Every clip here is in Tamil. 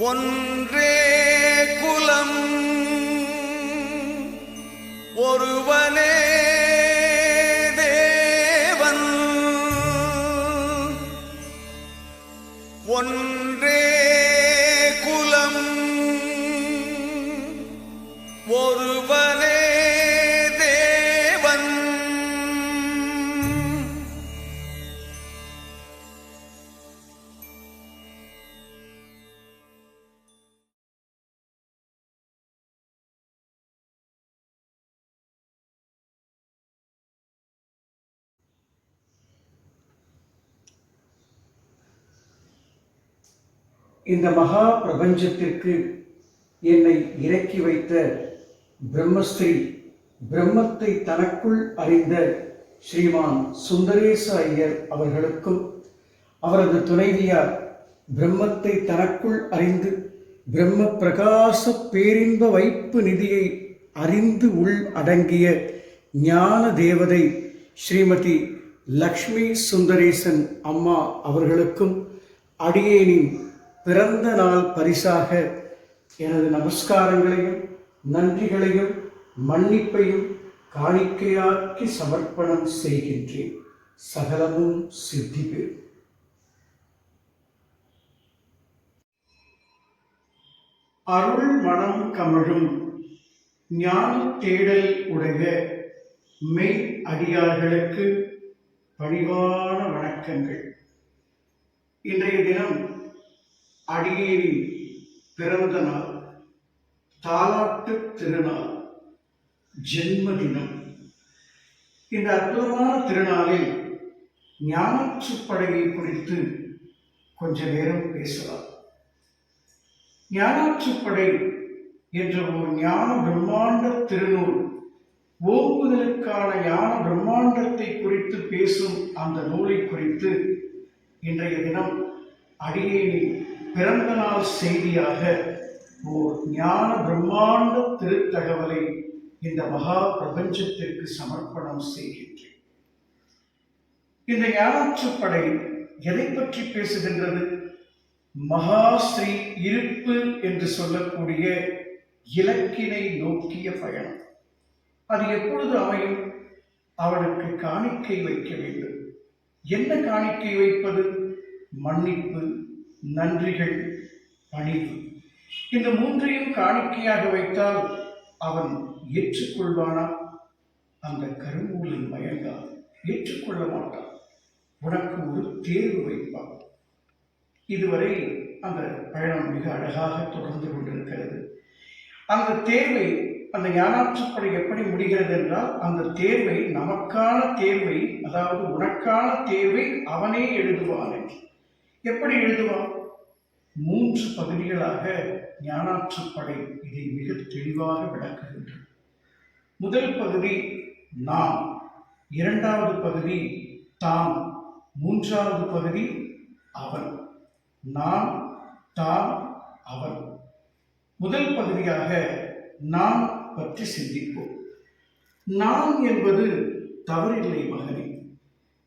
ஒன்றே குலம் ஒருவனே இந்த மகா பிரபஞ்சத்திற்கு என்னை இறக்கி வைத்த பிரம்மஸ்ரீ பிரம்மத்தை தனக்குள் அறிந்த ஸ்ரீமான் சுந்தரேச ஐயர் அவர்களுக்கும் அவரது துணைவியார் பிரம்மத்தை தனக்குள் அறிந்து பிரம்ம பிரகாச பேரின்ப வைப்பு நிதியை அறிந்து உள் அடங்கிய ஞான தேவதை ஸ்ரீமதி லக்ஷ்மி சுந்தரேசன் அம்மா அவர்களுக்கும் அடியேனின் பிறந்த நாள் பரிசாக எனது நமஸ்காரங்களையும் நன்றிகளையும் மன்னிப்பையும் காணிக்கையாக்கி சமர்ப்பணம் செய்கின்றேன். சகலமும் சித்தி பெறும் அருள் மனம் கமழும் ஞான தேடல் உடைய மெய் அடியார்களுக்கு பணிவான வணக்கங்கள். இன்றைய தினம் அடியேனின் பிறந்த நாள் தாலாட்டு திருநாள் ஜென்ம தினம் இந்த அற்புதமான திருநாளில் ஞானாட்சிப்படையை குறித்து கொஞ்ச நேரம் பேசலாம். ஞானாற்றுப்படை என்ற ஒரு ஞான பிரம்மாண்ட திருநூல் ஓம்புதலுக்கான ஞான பிரம்மாண்டத்தை குறித்து பேசும் அந்த நூலை குறித்து இன்றைய தினம் அடியேனின் பிறந்த நாள் செய்தியாக ஓர் ஞான பிரம்மாண்ட திருத்தகவலை இந்த மகா பிரபஞ்சத்திற்கு சமர்ப்பணம் செய்கின்றேன். இந்த ஞானாற்றுப்படை எதை பற்றி பேசுகின்றது? மகாஸ்ரீ இருப்பு என்று சொல்லக்கூடிய இலக்கினை நோக்கிய பயணம். அது எப்பொழுது அமையும்? அவனுக்கு காணிக்கை வைக்க வேண்டும். என்ன காணிக்கை வைப்பது? மன்னிப்பு நன்றிகள் பணிவு. இந்த மூன்றையும் காணிக்கையாக வைத்தால் அவன் ஏற்றுக்கொள்வானா? அந்த கருமூலன் மயங்கால் ஏற்றுக்கொள்ள மாட்டான். உனக்கு ஒரு தேர்வு வைப்பான். இதுவரை அந்த பயணம் மிக அழகாக தொடர்ந்து கொண்டிருக்கிறது. அந்த தேர்வை அந்த ஞானாற்றுப்படை எப்படி முடிகிறது என்றால் அந்த தேர்வை நமக்கான தேர்வை அதாவது உனக்கான தேர்வை அவனே எழுதுவான் என்று. எப்படி எழுதுவான் மூன்று பகுதிகளாக ஞானாற்றுப்படை இதை மிக தெளிவாக விளக்குகின்றது. முதல் பகுதி நாம் இரண்டாவது பகுதி தாம் மூன்றாவது பகுதி அவன். நான் தான் அவன். முதல் பகுதியாக நாம் பற்றி சிந்திப்போம். நாம் என்பது தவறில்லை மகனே.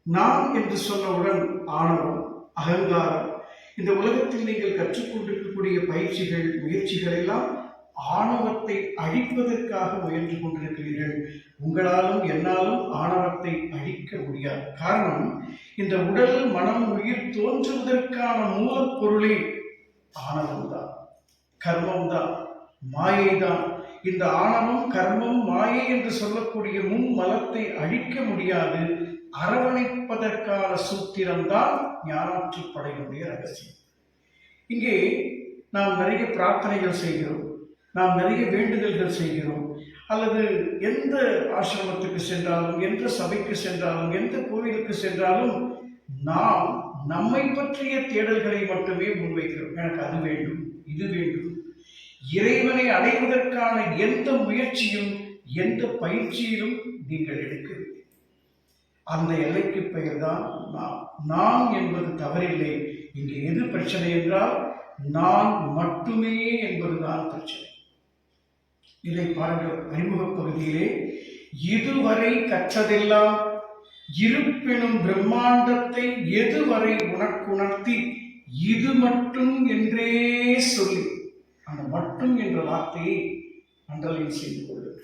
நாம் என்று சொன்னவுடன் ஆணவம் அகங்காரம். இந்த உலகத்தில் நீங்கள் கற்றுக்கொண்டிருக்கக்கூடிய பயிற்சிகள் முயற்சிகள் எல்லாம் ஆணவத்தை அழிப்பதற்காக முயன்று கொண்டிருக்கிறீர்கள். உங்களாலும் என்னாலும் ஆணவத்தை அழிக்க முடியாது. காரணம் இந்த உடல் மனம் உயிர் தோன்றுவதற்கான மூலப்பொருளே ஆணவம்தான். கர்மம்தான். மாயைதான். இந்த ஆணவம் கர்மம் மாயை என்று சொல்லக்கூடிய முன் மலத்தை அழிக்க முடியாது. அரவணைப்பதற்கான சூத்திரம்தான் ஞானாற்றுப்படையினுடைய ரகசியம். இங்கே நாம் நிறைய பிரார்த்தனைகள் செய்கிறோம் நாம் நிறைய வேண்டுதல்கள் செய்கிறோம் அல்லது எந்த ஆசிரமத்துக்கு சென்றாலும் எந்த சபைக்கு சென்றாலும் எந்த கோவிலுக்கு சென்றாலும் நாம் நம்மை பற்றிய தேடல்களை மட்டுமே முன்வைக்கிறோம். எனக்கு அது வேண்டும் இது வேண்டும். இறைவனை அடைவதற்கான எந்த முயற்சியும் எந்த பயிற்சியிலும் நீங்கள் எடுக்கவில்லை. அந்த எல்லைக்கு பெயர்தான் நான் நான் என்பது தவறில்லை. இங்கே எது பிரச்சனை என்றால் நான் மட்டுமே என்பதுதான் பிரச்சனை. இதை பாருங்கள் அறிமுக பகுதியிலே இதுவரை கற்றதெல்லாம் இருப்பினும் பிரம்மாண்டத்தை எதுவரை உனக்குணர்த்தி இது மட்டும் என்றே சொல்லி அந்த மட்டும் என்ற வார்த்தையை அண்டர்லைன் செய்து கொள்ளுங்கள்.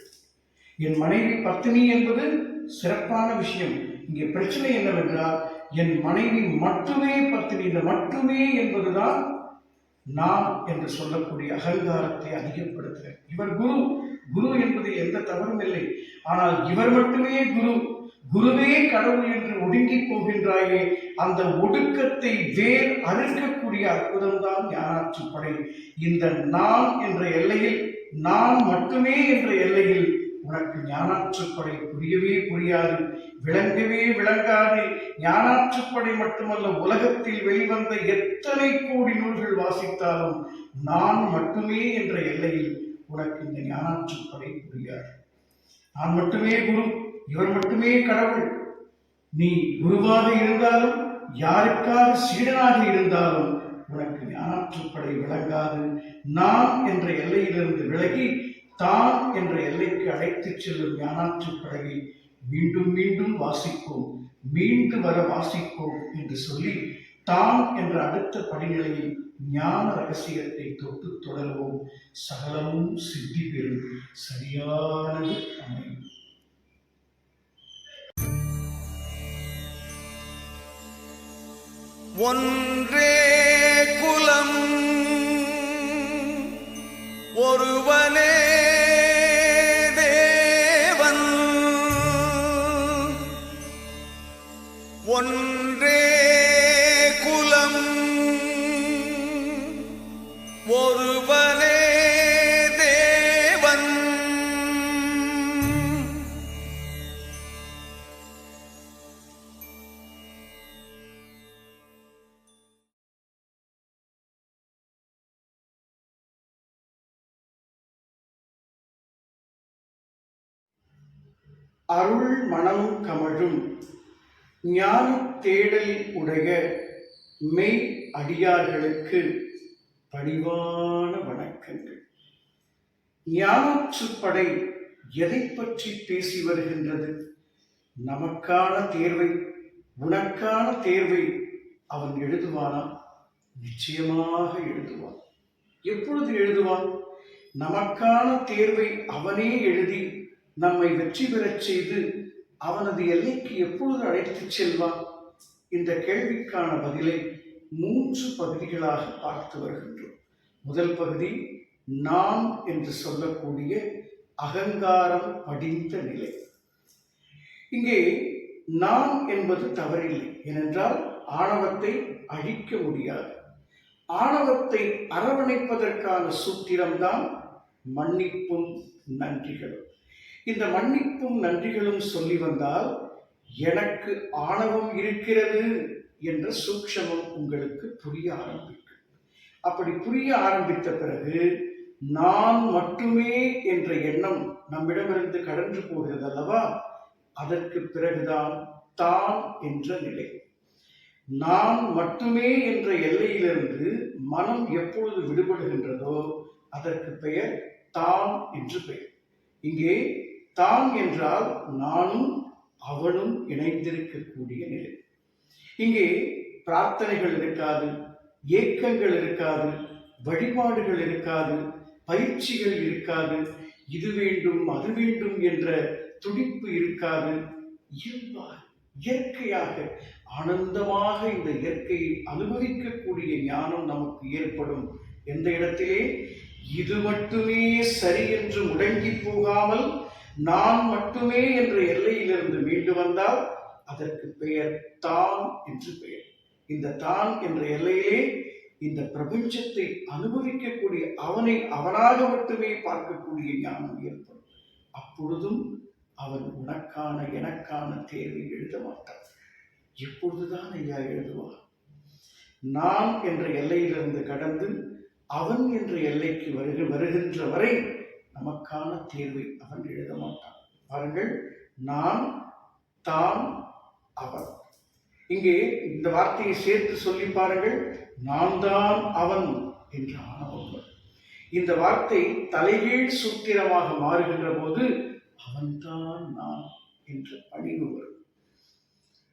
என் மனைவி பத்தினி என்பது சிறப்பான விஷயம். இங்கே பிரச்சனை என்னவென்றால் என் மனைவி மட்டுமே பத்தினி மட்டுமே என்பதுதான் நாம் என்று சொல்லக்கூடிய அகங்காரத்தை அதிகப்படுத்துகிறேன் இவர் குரு. குரு என்பது எந்த தவறும் இல்லை. ஆனால் இவர் மட்டுமே குரு. குருவே கடவுள் என்று ஒடுங்கி போகின்றாயே அந்த ஒடுக்கத்தை வேர் அறுக்கக்கூடிய அற்புதம்தான் ஞானாற்று படை. இந்த நான் என்ற எல்லையில் நான் மட்டுமே என்ற எல்லையில் உனக்கு ஞானாற்றுப்படை புரியவே புரியாது. விளங்கவே விளங்காது. ஞானாற்றுப்படை மட்டுமல்ல உலகத்தில் வெளிவந்த எத்தனை கோடி நூல்கள் வாசித்தாலும் நான் மட்டுமே என்ற எல்லையில் உனக்கு இந்த ஞானாற்றுப்படை புரியாது. நான் மட்டுமே குரு இவர் மட்டுமே கடவுள். நீ குருவாக இருந்தாலும் யாருக்காக சீடனாக இருந்தாலும் உனக்கு ஞானாற்றுப்படை விளங்காது. நான் என்ற எல்லையிலிருந்து விலகி தான் என்ற எல்லைக்கு அழைத்துச் செல்லும் ஞானாற்றுப்படையை மீண்டும் மீண்டும் வாசிப்போம் மீண்டு வர வாசிப்போம் என்று சொல்லி தான் என்ற அடுத்த படிநிலையில் ஞான ரகசியத்தை தொட்டு தொடர்வோம். சகலமும் சித்தி பெறும். சரியானது அமையும் ஒன்றே குலம் ஒருவனே அருள் மனம் கமழும். ஞான தேடல் உடைய மெய் அடியார்களுக்கு பணிவான வணக்கங்கள். ஞானச்சுப்படை எதை பற்றி பேசி வருகின்றது? நமக்கான தேர்வை உனக்கான தேர்வை அவன் எழுதுவானா? நிச்சயமாக எழுதுவான். எப்பொழுது எழுதுவான்? நமக்கான தேர்வை அவனே எழுதி நம்மை வெற்றி பெறச் செய்து அவனது எல்லைக்கு எப்பொழுது அழைத்துச் செல்வான்? இந்த கேள்விக்கான பதிலை மூன்று பகுதிகளாக பார்த்து வருகின்றோம். முதல் பகுதி நான் என்று சொல்லக்கூடிய அகங்காரம் படிந்த நிலை. இங்கே நான் என்பது தவறில்லை. ஏனென்றால் ஆணவத்தை அழிக்க முடியாது. ஆணவத்தை அரவணைப்பதற்கான சூத்திரம்தான் மன்னிப்பும் நன்றிகளும். இந்த மன்னிப்பும் நன்றிகளும் சொல்லி வந்தால் எனக்கு ஆணவம் இருக்கிறது என்ற சூக்ஷமம் உங்களுக்கு புரிய ஆரம்பிக்கும். அப்படி புரிய ஆரம்பித்த பிறகு நான் மட்டுமே என்ற எண்ணம் நம்மிடமிருந்து கடன்று போகிறது அல்லவா? அதற்கு பிறகுதான் தான் என்ற நிலை. நான் மட்டுமே என்ற எல்லையிலிருந்து மனம் எப்பொழுது விடுபடுகின்றதோ அதற்கு பெயர் தான் என்று பெயர். இங்கே தான் என்றால் நானும் அவனும் இணைந்திருக்கக்கூடிய நிலை. இங்கே பிரார்த்தனைகள் இருக்காது ஏக்கங்கள் இருக்காது வழிபாடுகள் இருக்காது பயிற்சிகள் இருக்காது இது வேண்டும் அது வேண்டும் என்ற துடிப்பு இருக்காது. இயல்பாக இயற்கையாக ஆனந்தமாக இந்த இயற்கையை அனுபவிக்கக்கூடிய ஞானம் நமக்கு ஏற்படும். எந்த இடத்திலே? இது மட்டுமே சரி என்று முடங்கி போகாமல் நான் மட்டுமே என்ற எல்லையிலிருந்து மீண்டு வந்தால் அதற்கு பெயர் தான் என்று பெயர். இந்த தான் என்ற எல்லையிலே இந்த பிரபஞ்சத்தை அனுபவிக்கக்கூடிய அவனை அவனாக மட்டுமே பார்க்கக்கூடிய ஞானம் ஏற்படும். அப்பொழுதும் அவன் உனக்கான எனக்கான தேர்வை எழுத மாட்டான். எப்பொழுதுதான் ஐயா எழுதுவான் நான் என்ற எல்லையிலிருந்து கடந்து அவன் என்ற எல்லைக்கு வருக வருகின்ற வரை நமக்கான தேர்வை அவன் எழுத மாட்டான். பாருங்கள் நான் தான் அவன். இங்கே இந்த வார்த்தையை சேர்த்து சொல்லி பாருங்கள் நான் தான் அவன் என்ற ஆணவம் இந்த வார்த்தை தலைகீழ் சூத்திரமாக மாறுகின்ற போது அவன்தான் நான் என்ற பணிவு வரும்.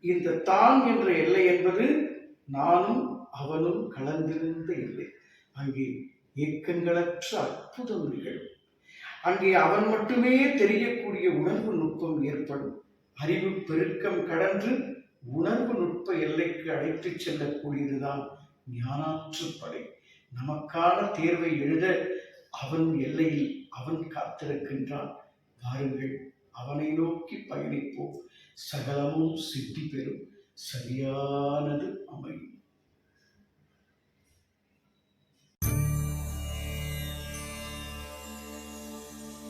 இந்த தான் என்ற எல்லை என்பது நானும் அவனும் கலந்திருந்த எல்லை. அங்கே ஏக்கங்களற்ற அற்புதம் நிகழும் அங்கே அவன் மட்டுமே தெரியக்கூடிய உணர்வு நுட்பம் ஏற்படும். அறிவு பெருக்கம் கடந்து உணர்வு நுட்ப எல்லைக்கு அழைத்துச் செல்லக்கூடியதுதான் ஞானாற்றுப்படை நமக்கான தேர்வை எழுத அவன் எல்லையில் அவன் காத்திருக்கின்றான். வாருங்கள் அவனை நோக்கி பயணிப்போம். சகலமும் சித்தி பெறும். சரியானது அமையும்.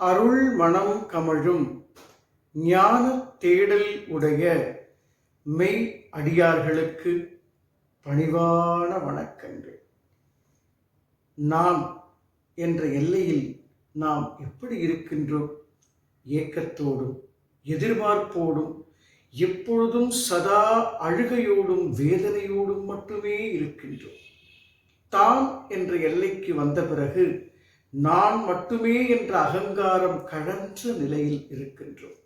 அருள் மனம் கமழும் ஞான தேடல் உடைய மெய் அடியார்களுக்கு பணிவான வணக்கங்கள். நாம் என்ற எல்லையில் நாம் எப்படி இருக்கின்றோம்? ஏக்கத்தோடும் எதிர்பார்ப்போடும் எப்பொழுதும் சதா அழுகையோடும் வேதனையோடும் மட்டுமே இருக்கின்றோம். தாம் என்ற எல்லைக்கு வந்த பிறகு நான் மட்டுமே என்ற அகங்காரம் கழன்ற நிலையில் இருக்கின்றோம்.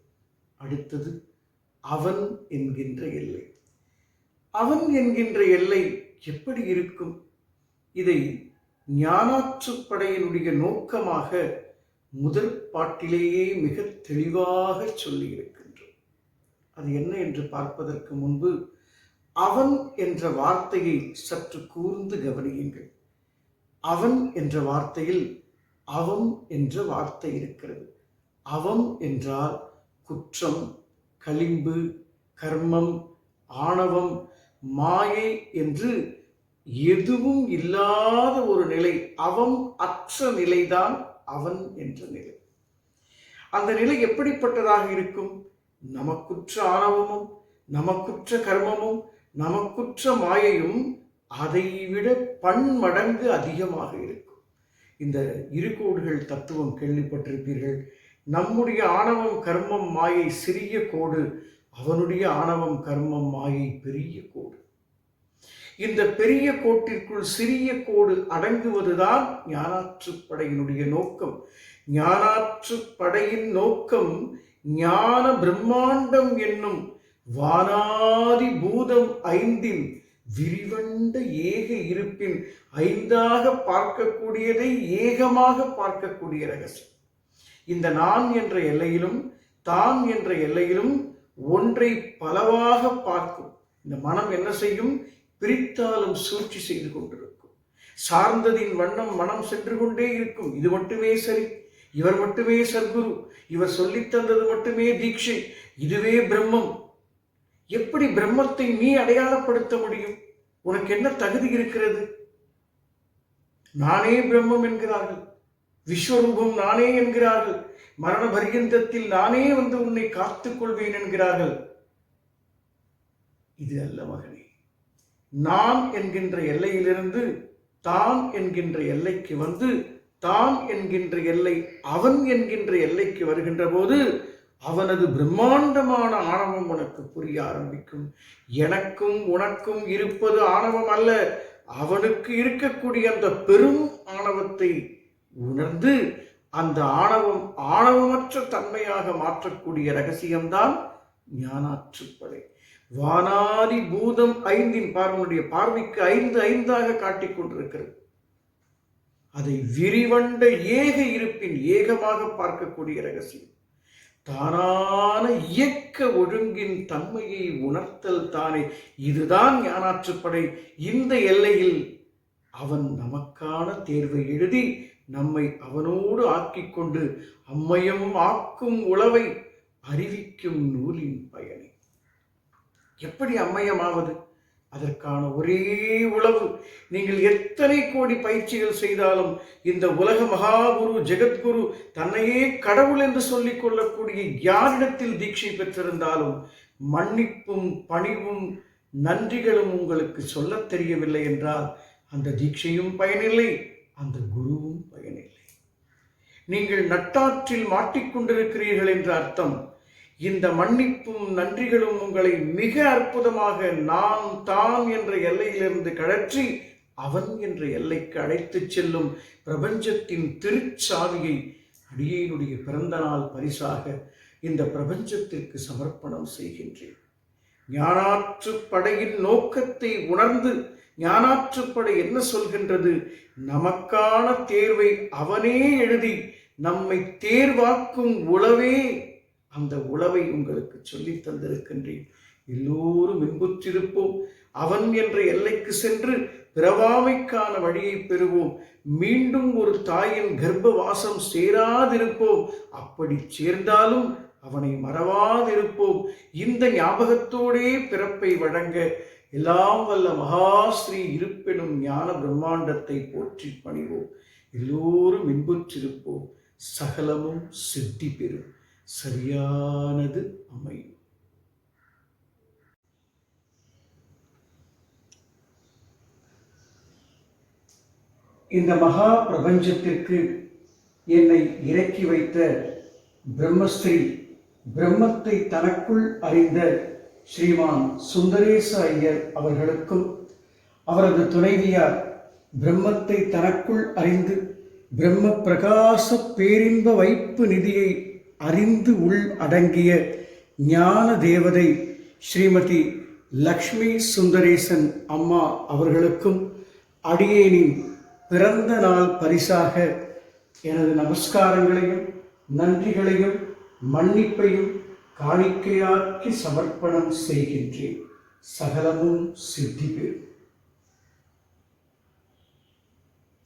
அடுத்தது அவன் என்கின்ற எல்லை. அவன் என்கின்ற எல்லை எப்படி இருக்கும்? இதை ஞானாற்றுப்படையினுடைய நோக்கமாக முதற் பாட்டிலேயே மிக தெளிவாக சொல்லியிருக்கின்றோம். அது என்ன என்று பார்ப்பதற்கு முன்பு அவன் என்ற வார்த்தையை சற்று கூர்ந்து கவனியுங்கள். அவன் என்ற வார்த்தையில் அவம் என்ற வார்த்தை இருக்கிறது. அவம் என்றால் குற்றம் களிம்பு கர்மம் ஆணவம் மாயை என்று எதுவும் இல்லாத ஒரு நிலை அவம் அற்ற நிலைதான் அவன் என்ற நிலை. அந்த நிலை எப்படிப்பட்டதாக இருக்கும்? நமக்குற்ற ஆணவமும் நமக்குற்ற கர்மமும் நமக்குற்ற மாயையும் அதைவிட பன்மடங்கு அதிகமாக இருக்கும். இந்த இரு கோடுகள் தத்துவம் கேள்விப்பட்டிருப்பீர்கள். நம்முடைய ஆணவம் கர்மம் மாயை சிறிய கோடு அவனுடைய ஆணவம் கர்மம் மாயை பெரிய கோடு. இந்த பெரிய கோட்டிற்குள் சிறிய கோடு அடங்குவதுதான் ஞானாற்றுப்படையினுடைய நோக்கம். ஞானாற்றுப்படையின் நோக்கம் ஞான பிரம்மாண்டம் என்னும் வானாதி பூதம் ஐந்தின் விரிவண்ட ஏக இருப்பின் ஐந்தாக பார்க்கக்கூடியதை ஏகமாக பார்க்கக்கூடிய ரகசியம். இந்த நான் என்ற எல்லையிலும் தான் என்ற எல்லையிலும் ஒன்றை பலவாக பார்க்கும். இந்த மனம் என்ன செய்யும்? பிரித்தாலும் சூழ்ச்சி செய்து கொண்டிருக்கும். சார்ந்ததின் வண்ணம் மனம் சென்று கொண்டே இருக்கும். இது மட்டுமே சரி. இவர் மட்டுமே சத்குரு. இவர் சொல்லித் தந்தது மட்டுமே தீட்சை. இதுவே பிரம்மம். எப்படி பிரம்மத்தை நீ அடையாளப்படுத்த முடியும்? உனக்கு என்ன தகுதி இருக்கிறது? நானே பிரம்மம் என்கிறார்கள். விஸ்வரூபம் நானே என்கிறார்கள். மரண பரியந்தத்தில் நானே வந்து உன்னை காத்துக் கொள்வேன் என்கிறார்கள். இது அல்ல மகனே நான் என்கின்ற எல்லையிலிருந்து தான் என்கின்ற எல்லைக்கு வந்து தான் என்கின்ற எல்லை அவன் என்கின்ற எல்லைக்கு வருகின்ற போது அவனது பிரம்மாண்டமான ஆணவம் உனக்கு புரிய ஆரம்பிக்கும். எனக்கும் உனக்கும் இருப்பது ஆணவம் அல்ல. அவனுக்கு இருக்கக்கூடிய அந்த பெரும் ஆணவத்தை உணர்ந்து அந்த ஆணவம் ஆணவமற்ற தன்மையாக மாற்றக்கூடிய ரகசியம்தான் ஞானாற்றுப்படை. வானாதி பூதம் ஐந்தின் பார்வனுடைய பார்வைக்கு ஐந்து ஐந்தாக காட்டிக் கொண்டிருக்கிறது. அதை விரிவண்ட ஏக இருப்பின் ஏகமாக பார்க்கக்கூடிய ரகசியம். தானான இயக்க ஒழுங்கின் தன்மையை உணர்த்தல் தானே. இதுதான் ஞானாற்றுப்படை இந்த எல்லையில் அவன் நமக்கான தேர்வை எழுதி நம்மை அவனோடு ஆக்கிக் கொண்டு அம்மையும் ஆக்கும் உளவை அறிவிக்கும் நூலின் பயனை. எப்படி அம்மையமாவது? அதற்கான ஒரே உளவு. நீங்கள் எத்தனை கோடி பயிற்சிகள் செய்தாலும் இந்த உலக மகாகுரு ஜெகத்குரு தன்னையே கடவுள் என்று சொல்லிக் கொள்ளக்கூடிய யாரிடத்தில் தீட்சை பெற்றிருந்தாலும் மன்னிப்பும் பணிவும் நன்றிகளும் உங்களுக்கு சொல்லத் தெரியவில்லை என்றால் அந்த தீட்சையும் பயனில்லை அந்த குருவும் பயனில்லை. நீங்கள் நட்டாற்றில் மாட்டிக்கொண்டிருக்கிறீர்கள் என்ற அர்த்தம். இந்த மன்னிப்பும் நன்றிகளும் உங்களை மிக அற்புதமாக நான் தான் என்ற எல்லையிலிருந்து கழற்றி அவன் என்ற எல்லைக்கு அழைத்துச் செல்லும் பிரபஞ்சத்தின் திருச்சாவியை அடியேனுடைய பிறந்த நாள் பரிசாக இந்த பிரபஞ்சத்திற்கு சமர்ப்பணம் செய்கின்றேன். ஞானாற்று படையின் நோக்கத்தை உணர்ந்து ஞானாற்றுப்படை என்ன சொல்கின்றது? நமக்கான தேர்வை அவனே எழுதி நம்மை தேர்வாக்கும் உளவே அந்த உளவை உங்களுக்கு சொல்லித் தந்திருக்கின்றேன். எல்லோரும் இன்புற்றிருப்போம். அவன் என்ற எல்லைக்கு சென்று பிறவாமைக்கான வழியை பெறுவோம். மீண்டும் ஒரு தாயின் கர்ப்ப வாசம் சேராதிருப்போம். அப்படி சேர்ந்தாலும் அவனை மறவாதிருப்போம். இந்த ஞாபகத்தோடே பிறப்பை வழங்க எல்லாம் வல்ல மகாஸ்ரீ இருப்பினும் ஞான பிரம்மாண்டத்தை போற்றி பணிவோம். எல்லோரும் இன்புற்றிருப்போம். சகலமும் சித்தி பெறும் சரியானது அமையும் இந்த மகா பிரபஞ்சத்திற்கு என்னை இறக்கி வைத்த பிரம்மஸ்ரீ பிரம்மத்தை தனக்குள் அறிந்த ஸ்ரீமான் சுந்தரேச ஐயர் அவர்களுக்கும் அவரது துணைவியார் பிரம்மத்தை தனக்குள் அறிந்து பிரம்ம பிரகாச பேரின்ப வைப்பு நிதியை அறிந்து உள் அடங்கிய ஞான தேவதை ஸ்ரீமதி லக்ஷ்மி சுந்தரேசன் அம்மா அவர்களுக்கும் அடியேனின் பிறந்த நாள் பரிசாக எனது நமஸ்காரங்களையும் நன்றிகளையும் மன்னிப்பையும் காணிக்கையாக்கி சமர்ப்பணம் செய்கின்றேன். சகலமும் சித்தி பெறும்